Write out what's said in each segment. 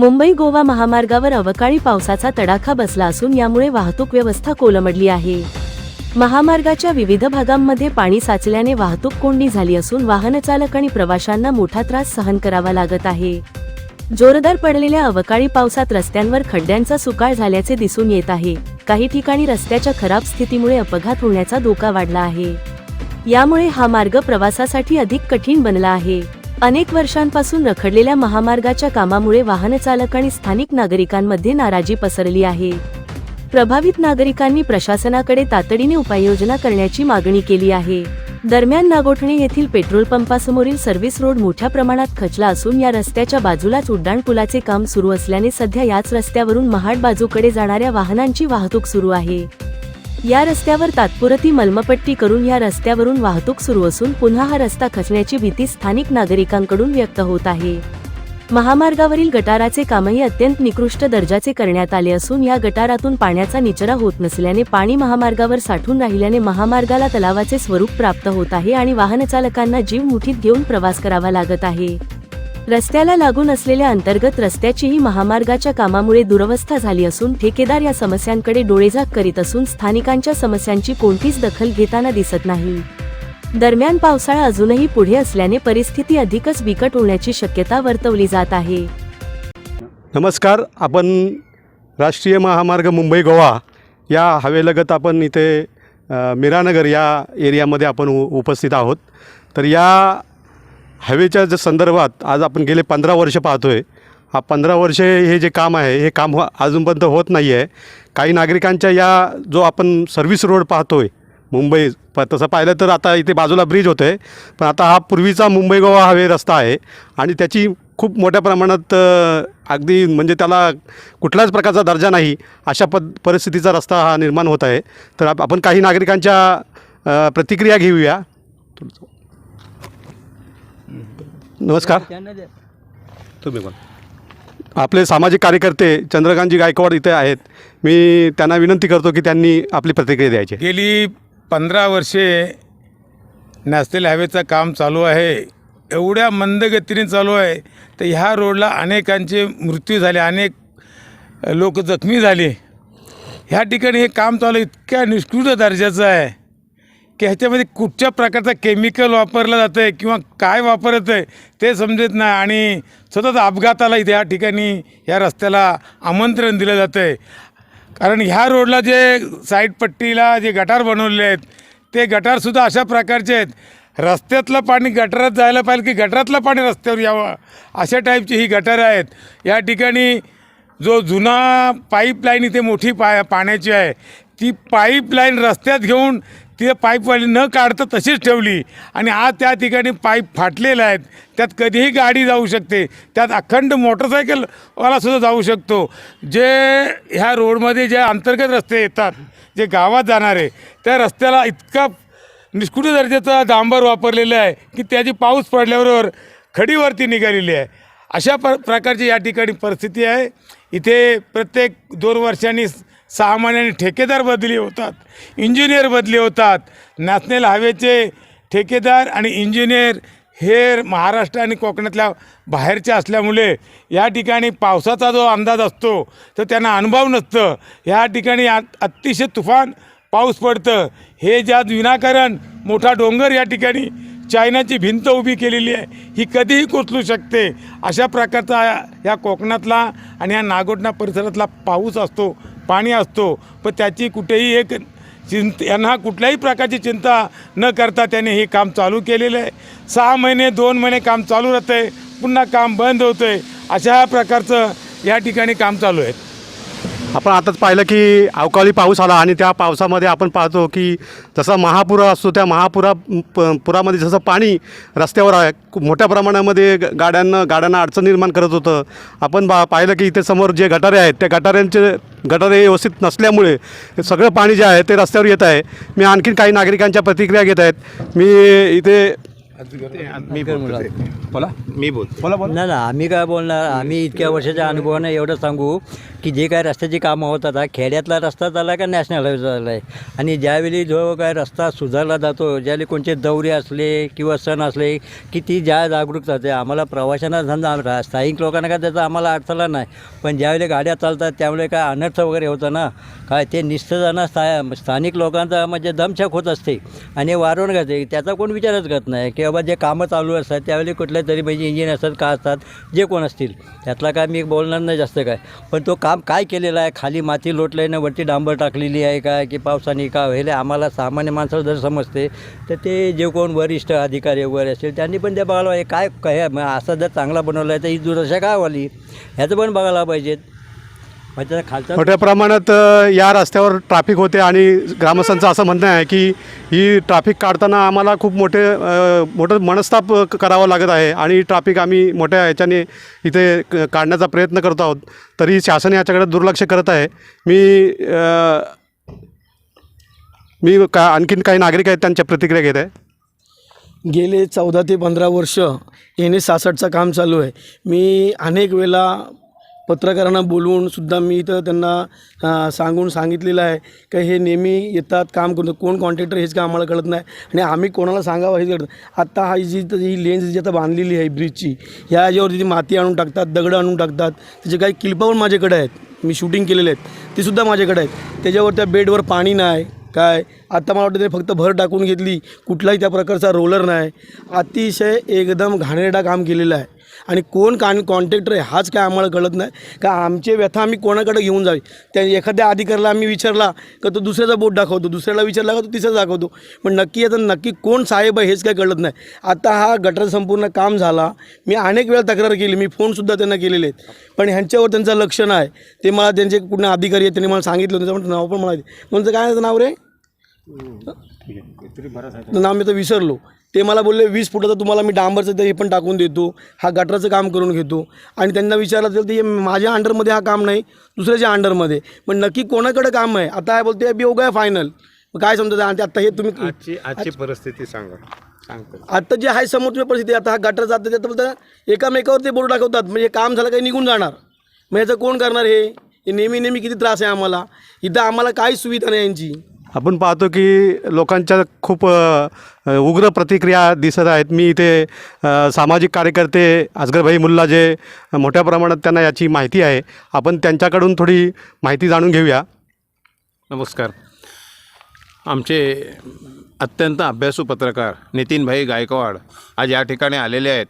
मुंबई गोवा महामार्गावर अवकाळी पावसाचा तडाखा बसला असून यामुळे वाहतूक व्यवस्था कोलमडली आहे. महामार्गाच्या विविध भागांमध्ये पाणी साचल्याने वाहतूक कोंडी झाली असून वाहनचालक आणि प्रवाशांना मोठा त्रास सहन करावा लागत आहे. जोरदार पडलेल्या अवकाळी पावसात रस्त्यांवर खड्ड्यांचा सुकाळ झाल्याचे दिसून येत आहे. काही ठिकाणी रस्त्याच्या खराब स्थितीमुळे अपघात होण्याचा धोका वाढला आहे. यामुळे हा मार्ग प्रवासासाठी अधिक कठीण बनला आहे. अनेक वर्षांपासून रखडलेल्या महामार्गाच्या कामामुळे वाहनचालक आणि स्थानिक नागरिकांमध्ये नाराजी पसरली आहे. प्रभावित नागरिकांनी प्रशासनाकडे तातडीने उपाययोजना करण्याची मागणी केली आहे. दरम्यान नागोठणे येथील पेट्रोल पंपासमोरील सर्व्हिस रोड मोठ्या प्रमाणात खचला असून या रस्त्याच्या बाजूलाच उड्डाणपुलाचे काम सुरू असल्याने सध्या याच रस्त्यावरून महाड बाजूकडे जाणाऱ्या वाहनांची वाहतूक सुरू आहे. या रस्त्यावर तात्पुरती मलमपट्टी करून या रस्त्यावरून वाहतूक सुरू असून पुन्हा हा रस्ता खचण्याची भीती स्थानिक नागरिकांकडून व्यक्त होत आहे. महामार्गावरील गटाराचे कामही अत्यंत निकृष्ट दर्जाचे करण्यात आले असून या गटारातून पाण्याचा निचरा होत नसल्याने पाणी महामार्गावर साठून राहिल्याने महामार्गाला तलावाचे स्वरूप प्राप्त होत आहे आणि वाहनचालकांना जीव मुठीत घेऊन प्रवास करावा लागत आहे. रस्त्याला लागून असलेल्या अंतर्गत रस्त्याचीही महामार्गाच्या कामामुळे दुरवस्था झाली असून ठेकेदार या समस्यांकडे डोळेझाक करीत असून स्थानिकांच्या समस्यांची कोणतीच दखल घेताना दिसत नाही. दरम्यान पावसाळा अजूनही पुढे असल्याने परिस्थिती अधिकच बिकट होण्याची शक्यता वर्तवली जात आहे. नमस्कार आपण राष्ट्रीय महामार्ग मुंबई गोवा या हवेलगत आपण इथे मिरानगर मीरानगर या एरियामध्ये आपण उ उपस्थित आहोत. तर या हवेच्या ज संदर्भात आज आपण गेले पंधरा वर्ष पाहतो आहे हा पंधरा वर्षे हे जे काम आहे हे काम हो अजूनपर्यंत होत नाही आहे काही नागरिकांच्या या जो आपण सर्व्हिस रोड पाहतो आहे मुंबई प तसं पाहिलं तर आता इथे बाजूला ब्रिज होतं आहे पण आता हा पूर्वीचा मुंबई गोवा हायवे रस्ता आहे आणि त्याची खूप मोठ्या प्रमाणात अगदी म्हणजे त्याला कुठल्याच प्रकारचा दर्जा नाही अशा पद परिस्थितीचा रस्ता हा निर्माण होत आहे. तर आपण काही नागरिकांच्या प्रतिक्रिया घेऊया. नमस्कार. तुम्ही पण आपले सामाजिक कार्यकर्ते चंद्रकांतजी गायकवाड इथे आहेत. मी त्यांना विनंती करतो की त्यांनी आपली प्रतिक्रिया द्यायची. गेली पंधरा वर्षे नॅशनल हायवेचं काम चालू आहे. एवढ्या मंद गतीने चालू आहे. तर ह्या रोडला अनेकांचे मृत्यू झाले अनेक लोक जखमी झाले. ह्या ठिकाणी हे काम चालू इतक्या निष्कृत दर्जाचं आहे. की ह्याच्यामध्ये कुठच्या प्रकारचं केमिकल वापरलं जातं आहे किंवा काय वापरत आहे ते समजत नाही आणि सतत अपघाताला इथे या ठिकाणी ह्या रस्त्याला आमंत्रण दिलं जातं आहे कारण ह्या रोडला जे साईड पट्टीला जे गटार बनवलेले आहेत ते गटारसुद्धा अशा प्रकारचे आहेत. रस्त्यातलं पाणी गटारात जायला पाहिजे की गटारातलं पाणी रस्त्यावर यावं अशा टाईपची ही गटारं आहेत. या ठिकाणी जो जुना पाईपलाईन इथे मोठी पा पाण्याची आहे ती पाईपलाईन रस्त्यात घेऊन ती पाईपवाली न काढता तशीच ठेवली. आणि आज त्या ठिकाणी पाईप फाटलेले आहेत. त्यात कधीही गाडी जाऊ शकते. त्यात अखंड मोटरसायकलवालासुद्धा जाऊ शकतो. जे ह्या रोडमध्ये जे अंतर्गत रस्ते येतात जे गावात जाणारे त्या रस्त्याला इतका निष्कुट दर्जाचा डांबर वापरलेलं आहे की त्याची पाऊस पडल्याबरोबर खडीवरती निघालेली आहे. अशा प्र प्रकारची या ठिकाणी परिस्थिती आहे. इथे प्रत्येक दोन वर्षांनी सामान्याने ठेकेदार बदली होतात इंजिनियर बदली होतात. नॅशनल हायवेचे ठेकेदार आणि इंजिनियर हे महाराष्ट्र आणि कोकणातल्या बाहेरचे असल्यामुळे या ठिकाणी पावसाचा जो अंदाज असतो तर त्यांना अनुभव नसतं. या ठिकाणी आ अतिशय तुफान पाऊस पडतं. हे ज्यात विनाकारण मोठा डोंगर या ठिकाणी चायनाची भिंत उभी केलेली आहे ही कधीही कोसलू शकते. अशा प्रकारचा या कोकणातला आणि या नागोटणा परिसरातला पाऊस असतो. पाणी असतो पण त्याची कुठेही एक चिंत यांना कुठल्याही प्रकारची चिंता न करता त्याने हे काम चालू केलेलं आहे. सहा महिने दोन महिने काम चालू राहतं आहे पुन्हा काम बंद होतं आहे अशा प्रकारचं या ठिकाणी काम चालू आहे. आपण आताच पाहिलं की अवकाळी पाऊस आला आणि त्या पावसामध्ये आपण पाहतो की जसा महापूर असतो त्या महापुरा प पुरामध्ये जसं पाणी रस्त्यावर आहे खूप मोठ्या प्रमाणामध्ये गाड्यांना गाड्यांना अडचण निर्माण करत होतं. आपण बा पाहिलं की इथे समोर जे गटारे आहेत त्या गटाऱ्यांचे गटारे व्यवस्थित नसल्यामुळे सगळं पाणी जे आहे ते रस्त्यावर येत आहे. मी आणखीन काही नागरिकांच्या प्रतिक्रिया घेत आहेत. मी इथे मी बोला. मी बोल बोला बोला. नाही ना आम्ही काय बोलणार? आम्ही इतक्या वर्षाच्या अनुभवाने एवढं सांगू. की जे काय रस्त्याची कामं होतात आता खेड्यातला रस्ता चालला का नॅशनल हायवे झाला आहे आणि ज्यावेळी जो काय रस्ता सुधारला जातो ज्यावेळी कोणते दौरे असले किंवा सण असले की ती ज्या जागरूकता ते आम्हाला प्रवाशांना समजा स्थायिक लोकांना काय त्याचा आम्हाला अडथळा नाही. पण ज्यावेळी गाड्या चालतात त्यामुळे काय अनर्थ वगैरे होतं ना? काय ते निष्ठजाना स्था स्थानिक लोकांचा म्हणजे दमछाक होत असते आणि वारवण घालते त्याचा कोण विचारच करत नाही की बाबा जे कामं चालू असतात त्यावेळी कुठल्या तरी म्हणजे इंजिन असतात का असतात जे कोण असतील. त्यातला काय मी बोलणार नाही जास्त काय. पण तो का काम काय केलेलं आहे? खाली माती लोटलं आहे ना वरती डांबर टाकलेली आहे का की पावसाने का व्हायला आम्हाला सामान्य माणसाला जर समजते तर ते जे कोण वरिष्ठ अधिकारी वगैरे असतील त्यांनी पण ते बघायला पाहिजे. काय काय मग असं जर चांगला बनवला आहे तर ही दुर्दशा काय व्हाली ह्याचं पण बघायला पाहिजेत त्याचा खालचा मोठ्या प्रमाणात अ, या रस्त्यावर ट्रॅफिक होते आणि ग्रामस्थांचं असं म्हणणं आहे की ही ट्रॅफिक काढताना आम्हाला खूप मोठे अ, मोठं मनस्ताप क- करावं लागत आहे आणि ट्रॅफिक आम्ही मोठ्या ह्याच्याने इथे क- काढण्याचा प्रयत्न करतो आहोत. तरी शासन याच्याकडे दुर्लक्ष करत आहे. मी अ, मी का आणखीन काही नागरिक आहेत त्यांच्या प्रतिक्रिया घेत आहे. गेले चौदा ते पंधरा वर्ष एन एस सासष्टचं काम चालू आहे. मी अनेक वेळा पत्रकारांना बोलवून सुद्धा मी इथं त्यांना सांगून सांगितलेलं आहे का हे नेहमी येतात काम करतो कोण कॉन्ट्रॅक्टर हेच काय आम्हाला कळत नाही. आणि आम्ही कोणाला सांगावं हेच कळत आत्ता हा जी ही लेन्स जी आता बांधलेली आहे ब्रिजची ह्या याच्यावरती ती माती आणून टाकतात दगडं आणून टाकतात. त्याचे काही क्लिपा पण माझ्याकडे आहेत. मी शूटिंग केलेले आहेत. ते सुद्धा माझ्याकडे आहेत. त्याच्यावर त्या बेडवर पाणी नाही. काय? आत्ता मला वाटतं ते फक्त भर टाकून घेतली. कुठलाही त्या प्रकारचा रोलर नाही. अतिशय एकदम घाणेरडा काम केलेलं आहे. आणि कोण कान कॉन्ट्रॅक्टर आहे हाच काय आम्हाला कळत नाही. का आमचे व्यथा आम्ही कोणाकडे घेऊन जावी? त्या एखाद्या अधिकाऱ्याला आम्ही विचारला का तो दुसऱ्याचा बोट दाखवतो? दुसऱ्याला विचारला का तो तिसरा दाखवतो? पण नक्की आता नक्की कोण साहेब आहे हेच काय कळत नाही. आता हा गटर संपूर्ण काम झाला. मी अनेक वेळा तक्रार केली मी फोनसुद्धा त्यांना केलेले आहेत. पण ह्यांच्यावर त्यांचं लक्ष नाही. ते मला त्यांचे कुठले अधिकारी आहेत त्यांनी मला सांगितलं त्यांचं नाव पण मला म्हणजे काय नाव रे? नाव मी तर विसरलो. ते मला बोलले वीस फुटाचं तुम्हाला मी डांबरचं ते हे पण टाकून देतो. हा गटराचं काम करून घेतो. आणि त्यांना विचारलं तर ते माझ्या अंडरमध्ये हा काम नाही दुसऱ्याच्या अंडरमध्ये. पण नक्की कोणाकडे काम आहे? आता काय बोलते बी आहे फायनल काय समजतं? आणि आता हे तुम्ही आजची आजची परिस्थिती सांगा. सांगतो. आता जे आहे समोरची परिस्थिती आता हा गटर जातं त्यात बोलतं एकामेकावर ते बोर्ड दाखवतात म्हणजे काम झालं काही निघून जाणार. मग याचं कोण करणार हे? नेहमी नेहमी किती त्रास आहे आम्हाला? इथं आम्हाला काहीच सुविधा नाही यांची. आपण पाहतो की लोकांच्या खूप उग्र प्रतिक्रिया दिसत आहेत. मी इथे सामाजिक कार्यकर्ते असगरभाई मुल्ला जे मोठ्या प्रमाणात त्यांना याची माहिती आहे आपण त्यांच्याकडून थोडी माहिती जाणून घेऊया. नमस्कार. आमचे अत्यंत अभ्यासू पत्रकार नितीनभाई गायकवाड आज या ठिकाणी आलेले आहेत.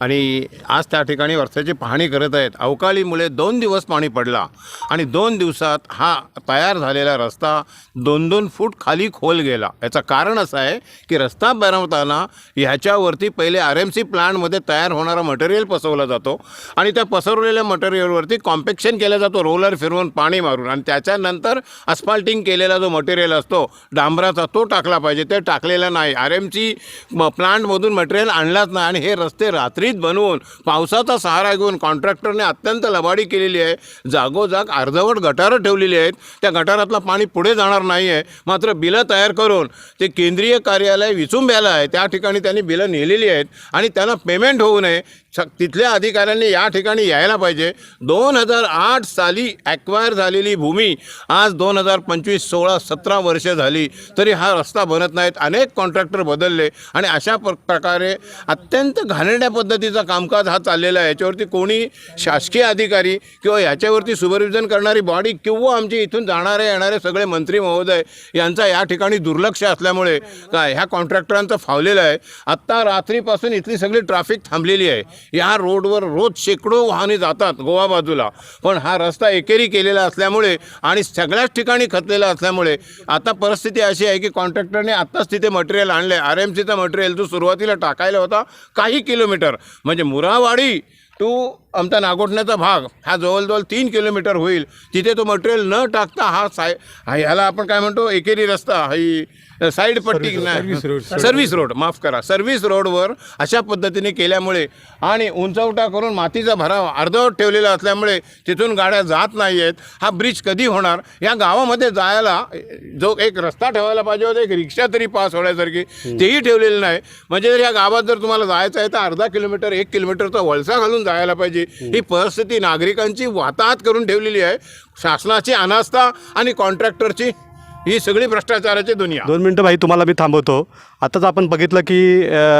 आणि आज त्या ठिकाणी वर्षाची पाहणी करत आहेत. अवकाळीमुळे दोन दिवस पाणी पडला आणि दोन दिवसात हा तयार झालेला रस्ता दोन दोन फूट खाली खोल गेला. याचं कारण असं आहे की रस्ता बनवताना ह्याच्यावरती पहिले आर एम सी प्लांटमध्ये तयार होणारा मटेरियल पसरवला जातो आणि त्या पसरवलेल्या मटेरियलवरती कॉम्पॅक्शन केला जातो रोलर फिरवून पाणी मारून. आणि त्याच्यानंतर अस्फाल्टिंग केलेला जो मटेरियल असतो डांबराचा तो टाकला पाहिजे. ते टाकलेला नाही. आर एम सी प्लांटमधून मटेरियल आणलाच नाही आणि हे रस्ते रात्री भयभीत बनवून पावसाचा सहारा घेऊन कॉन्ट्रॅक्टरने अत्यंत लबाडी केलेली आहे. जागोजाग अर्धवट गटारं ठेवलेली आहेत. त्या गटारातलं पाणी पुढे जाणार नाही आहे मात्र बिलं तयार करून ते केंद्रीय कार्यालय विचुंब्याला आहे. त्या ठिकाणी त्यांनी बिलं नेलेली आहेत आणि त्यांना पेमेंट होऊ नये. तिथल्या अधिकाऱ्यांनी या ठिकाणी यायला पाहिजे. दोन हजार आठ साली ॲक्वायर झालेली भूमी आज दोन हजार पंचवीस सोळा सतरा वर्ष झाली. तरी हा रस्ता बनत नाहीत. अनेक कॉन्ट्रॅक्टर बदलले आणि अशा प्र प्रकारे अत्यंत घाणेरड्या पद्धतीचा कामकाज हा चाललेला आहे. याच्यावरती कोणी शासकीय अधिकारी किंवा याच्यावरती सुपरविजन करणारी बॉडी किंवा आमची इथून जाणारे येणारे सगळे मंत्री महोदय यांचा या ठिकाणी दुर्लक्ष असल्यामुळे काय? ह्या कॉन्ट्रॅक्टरांचं फावलेलं आहे. आत्ता रात्रीपासून इथली सगळी ट्रॅफिक थांबलेली आहे. या रोडवर रोज शेकडो वाहने जातात गोवा बाजूला. पण हा रस्ता एकेरी केलेला असल्यामुळे आणि सगळ्याच ठिकाणी खचलेला असल्यामुळे आता परिस्थिती अशी आहे की कॉन्ट्रॅक्टरने आत्ताच तिथे मटेरियल आणलं आहे आर एम सीचा मटेरियल जो सुरुवातीला टाकायला होता काही किलोमीटर. म्हणजे मुरावाडी टू आमचा नागोठण्याचा भाग हा जवळजवळ तीन किलोमीटर होईल. तिथे तो मटेरियल न टाकता हा साय ह्याला आपण काय म्हणतो एकेरी रस्ता ही साईड पट्टी नाही. सर्व्हिस रोड माफ करा. सर्व्हिस रोडवर अशा पद्धतीने केल्यामुळे आणि उंचवटा करून मातीचा भराव अर्धवट ठेवलेला असल्यामुळे तिथून गाड्या जात नाही आहेत हा ब्रिज कधी होणार? या गावामध्ये जायला जो एक रस्ता ठेवायला पाहिजे होता एक रिक्षा तरी पास होण्यासारखी तेही ठेवलेलं नाही. म्हणजे जर या गावात जर तुम्हाला जायचं आहे तर अर्धा किलोमीटर एक किलोमीटरचा वळसा घालून जायला पाहिजे. ही परिस्थिती नागरिकांची वाताहत करून ठेवलेली आहे. शासनाची अनास्था आणि कॉन्ट्रॅक्टरची ही सगळी भ्रष्टाचाराची दुनिया. दोन मिनटं भाई तुम्हाला मी थांबवतो. आताच आपण बघितलं की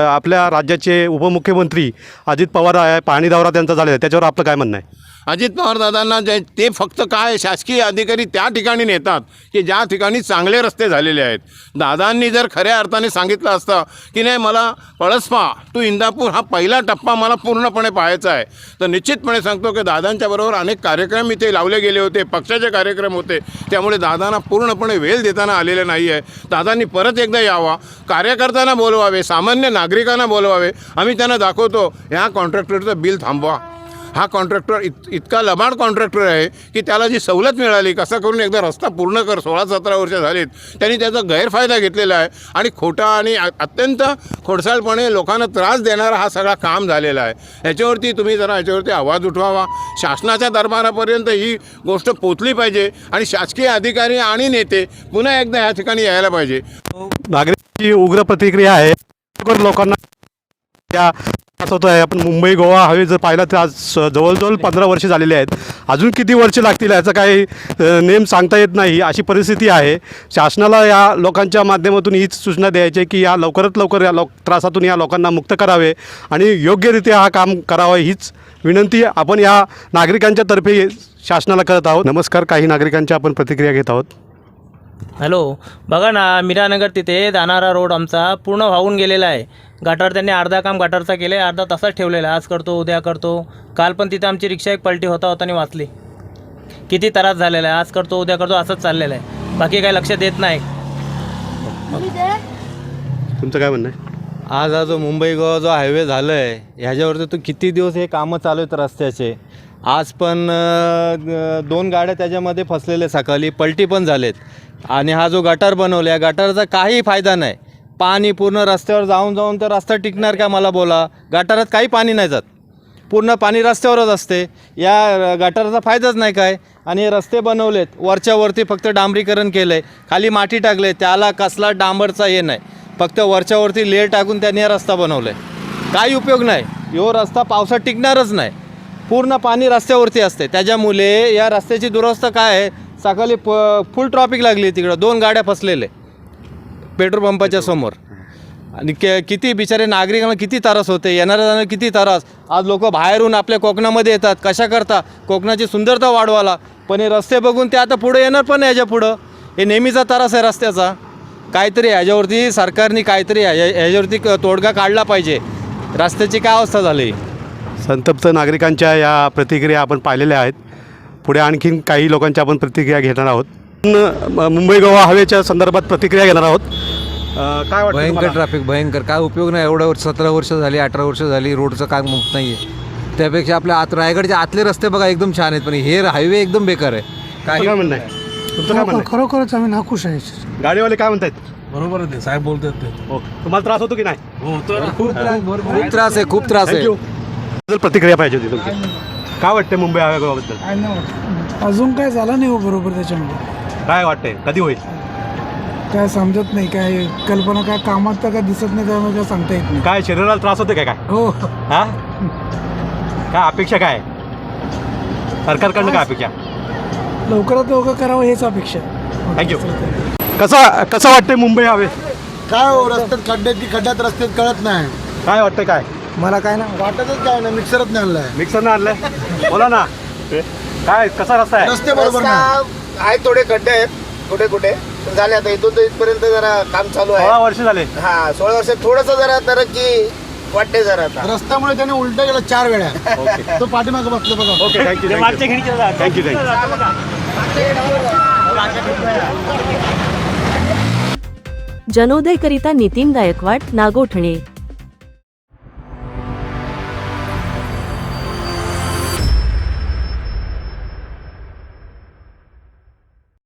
आपल्या राज्याचे उपमुख्यमंत्री अजित पवार आहे पाणी दौरा त्यांचा झालेला आहे. त्याच्यावर आपलं काय म्हणणं आहे? अजित पवार दादांना जे ते फक्त काय शासकीय अधिकारी त्या ठिकाणी नेतात की ज्या ठिकाणी चांगले रस्ते झालेले आहेत. दादांनी जर खऱ्या अर्थाने सांगितलं असतं की नाही मला पळसपा टू इंदापूर हा पहिला टप्पा मला पूर्णपणे पाहायचा आहे तर निश्चितपणे सांगतो की दादांच्या बरोबर अनेक कार्यक्रम इथे लावले गेले होते पक्षाचे कार्यक्रम होते त्यामुळे दादांना पूर्णपणे वेळ देताना आलेले नाही आहे दादांनी परत एकदा यावा. कार्य कार्यकर्त्यांना बोलवावे सामान्य नागरिकांना बोलवावे. आम्ही त्यांना दाखवतो ह्या कॉन्ट्रॅक्टरचं बिल थांबवा. हा कॉन्ट्रॅक्टर इत इतका लबाड कॉन्ट्रॅक्टर आहे की त्याला जी सवलत मिळाली कसं करून एकदा रस्ता पूर्ण कर सोळा सतरा वर्ष झालीत. त्यांनी त्याचा गैरफायदा घेतलेला आहे आणि खोटा आणि अत्यंत खोडसाळपणे लोकांना त्रास देणारा हा सगळा काम झालेला आहे. याच्यावरती तुम्ही जरा याच्यावरती आवाज उठवावा. शासनाच्या दरबारापर्यंत ही गोष्ट पोचली पाहिजे आणि शासकीय अधिकारी आणि नेते पुन्हा एकदा या ठिकाणी यायला पाहिजे. जी उग्र प्रतिक्रिया आहे लोकांना या त्रास होतो आहे आपण मुंबई गोवा हवे जर पाहिलं तर आज जवळजवळ पंधरा वर्षे झालेली आहेत. अजून किती वर्ष लागतील याचा काही नेम सांगता येत नाही. अशी परिस्थिती आहे. शासनाला या लोकांच्या माध्यमातून हीच सूचना द्यायची आहे की या लवकरात लवकर या लोक त्रासातून या लोकांना मुक्त करावे आणि योग्यरित्या हा काम करावं हीच विनंती आपण या नागरिकांच्या तर्फे शासनाला करत आहोत. नमस्कार. काही नागरिकांच्या आपण प्रतिक्रिया घेत आहोत. हॅलो बघा ना मीरानगर तिथे जाणारा रोड आमचा पूर्ण वाहून गेलेला आहे. गटार त्यांनी अर्धा काम गटारचा केलं आहे अर्धा तसाच ठेवलेला आहे. आज करतो उद्या करतो. काल पण तिथे आमची रिक्षा एक पलटी होता होता आणि वाचली. किती त्रास झालेला आहे. आज करतो उद्या करतो असंच चाललेलं आहे. बाकी काही लक्ष देत नाही. तुमचं काय म्हणणं आहे? आज हा जो मुंबई गोवा जो हायवे झालं आहे ह्याच्यावरती तो किती दिवस हे कामं चालू आहेत रस्त्याचे? आज पण दोन गाड्या त्याच्यामध्ये फसलेल्या सकाळी पलटी पण झालेत. आणि हा जो गटार बनवला या गटारचा काही फायदा नाही. पाणी पूर्ण रस्त्यावर जाऊन जाऊन तर रस्ता टिकणार का मला बोला? गटारात काही पाणी नाही जात. पूर्ण पाणी रस्त्यावरच असते. या गटाराचा फायदाच नाही काय? आणि हे रस्ते बनवलेत. वरच्यावरती फक्त डांबरीकरण केलं आहे खाली माती टाकले त्याला कसला डांबरचा हे नाही. फक्त वरच्यावरती लेर टाकून त्यांनी हा रस्ता बनवला आहे काही उपयोग नाही. यो रस्ता पावसात टिकणारच नाही. पूर्ण पाणी रस्त्यावरती असते. त्याच्यामुळे या रस्त्याची दुरवस्था काय आहे? सकाळी प फुल ट्रॉफिक लागली तिकडं. दोन गाड्या फसलेले पेट्रोल पंपाच्या समोर. आणि के किती बिचारे नागरिकांना किती त्रास होते येणाऱ्या जाणाऱ्या किती त्रास. आज लोक बाहेरून आपल्या कोकणामध्ये येतात. कशा करता? कोकणाची सुंदरता वाढवायला. पण हे रस्ते बघून ते आता पुढे येणार पण याच्या पुढं. हे नेहमीचा त्रास आहे रस्त्याचा. काहीतरी ह्याच्यावरती सरकारने काहीतरी ह्या- ह्याच्यावरती क- तोडगा काढला पाहिजे. रस्त्याची काय अवस्था झाली? संतप्त नागरिकांच्या या प्रतिक्रिया आपण पाहिलेल्या आहेत. पुढे आणखीन काही लोकांच्या आपण प्रतिक्रिया घेणार आहोत. मुंबई गोवा हवेच्या संदर्भात प्रतिक्रिया घेणार आहोत. काय वाटतं भयंकर तुम्हाला? ट्रॅफिक भयंकर. काय उपयोग नाही एवढ्या वर्ष सतरा वर्ष झाली अठरा वर्ष झाली रोडचं काम होत नाही आहे त्यापेक्षा आपल्या आत रायगडच्या आतले रस्ते बघा एकदम छान आहेत पण हे हायवे एकदम बेकार आहे. तुमचं काय म्हणणं आहे? तुमचं काय म्हणणं आहे? खरोखरच आम्ही नाखुश आहे. गाडीवाले काय म्हणतायत? बरोबर आहे ते साहेब बोलतात ते. हो. तुम्हाला त्रास होतो की नाही? खूप त्रास आहे खूप त्रास आहे. थँक्यू प्रतिक्रिया पाहिजे होती तुमची. काय वाटते मुंबई हवे गोवाबद्दल अजून काय झालं नाही हो बरोबर त्याच्यामध्ये. काय वाटतंय? कधी होईल? काय समजत नाही काय कल्पना काय कामात तर काय दिसत नाही त्यामुळे काय सांगता येत नाही. काय शरीराला त्रास होते काय? काय? हो. हा? काय अपेक्षा काय? सरकारकडनं काय अपेक्षा? लवकरात लवकर करावं हेच अपेक्षा. थँक्यू कसा कसं वाटतंय मुंबई हवे काय हो रस्त्यात खड्ड्यात की खड्ड्यात रस्त्यात कळत नाही. काय वाटतंय काय? मला काय ना? वाटतच काय नाही मिक्सरच नाही आणलाय. मिक्सरनं आणलंय? बोला ना. काय कसा रस्ता आहे? रस्ते बरोबर नाही. आहे थोडे खड्डे आहेत कुठे कुठे. पण झाले आता इथून तर इथपर्यंत जरा काम चालू सोळा आहे वर्ष झाले. हा सोळा वर्षात थोडस जरा तरक्की वाटते जरा आता. रस्त्यामुळे त्याने उलट गेला चार वेळा. तो पाठीमागे बसलो बघा. Okay thank you thank you thank you जनोदयकरिता Nitin Gaikwad Nagothane.